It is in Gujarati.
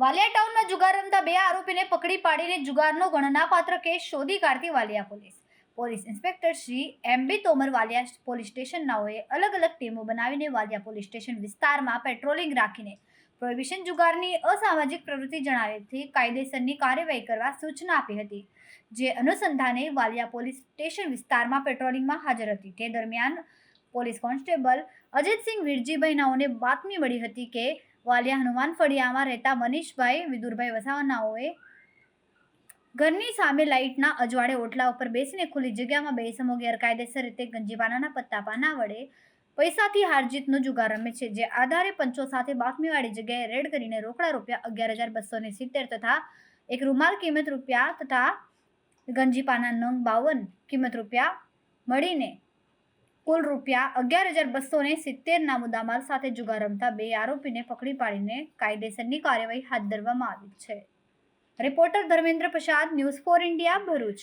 વાલિયા ટાઉનના જુગાર રમતા બે આરોપીને પકડી પાડીને જુગારનો ગણનાપાત્ર કેસ શોધી કાઢતી Valia police. Police inspector Shri M B Tomar Valia police સ્ટેશનનાઓએ અલગ અલગ ટીમો બનાવીને વાલિયા પોલીસ સ્ટેશન વિસ્તારમાં પેટ્રોલિંગ રાખીને પ્રોહિબિશન જુગારની અસામાજિક પ્રવૃત્તિ જણાવેથી કાયદેસરની કાર્યવાહી કરવા સૂચના આપી હતી, જે અનુસંધાને વાલિયા પોલીસ સ્ટેશન વિસ્તારમાં પેટ્રોલિંગમાં હાજર હતી. તે દરમિયાન પોલીસ કોન્સ્ટેબલ અજિતસિંહ વિરજીભાઈ નાઓને બાતમી મળી હતી કે વાલિયા હનુમાન ફળિયામાં રહેતા મનીષભાઈ વિદુરભાઈ વસાવાનાઓએ ઘરની સામે લાઇટના અજવાળે ઓટલા ઉપર બેસીને ખુલ્લી જગ્યામાં બે સમો ગેરકાયદેસર રીતે ગંજીપાનાના પત્તા પાના વડે પૈસાથી હારજીતનો જુગાર રમે છે, જે આધારે પંચો સાથે બાતમીવાળી જગ્યાએ રેડ કરીને રોકડા રૂપિયા અગિયાર હજાર બસો ને સિત્તેર તથા એક રૂમાલ કિંમત રૂપિયા તથા ગંજીપાના નંગ બાવન કિંમત રૂપિયા મળીને કુલ રૂપિયા અગિયાર હજાર બસો ને સિત્તેરના મુદ્દામાલ સાથે જુગાર રમતા બે આરોપીને પકડી પાડીને કાયદેસરની કાર્યવાહી હાથ ધરવામાં આવી છે. Reporter Dharmendra Prasad, news for India, Bharuch.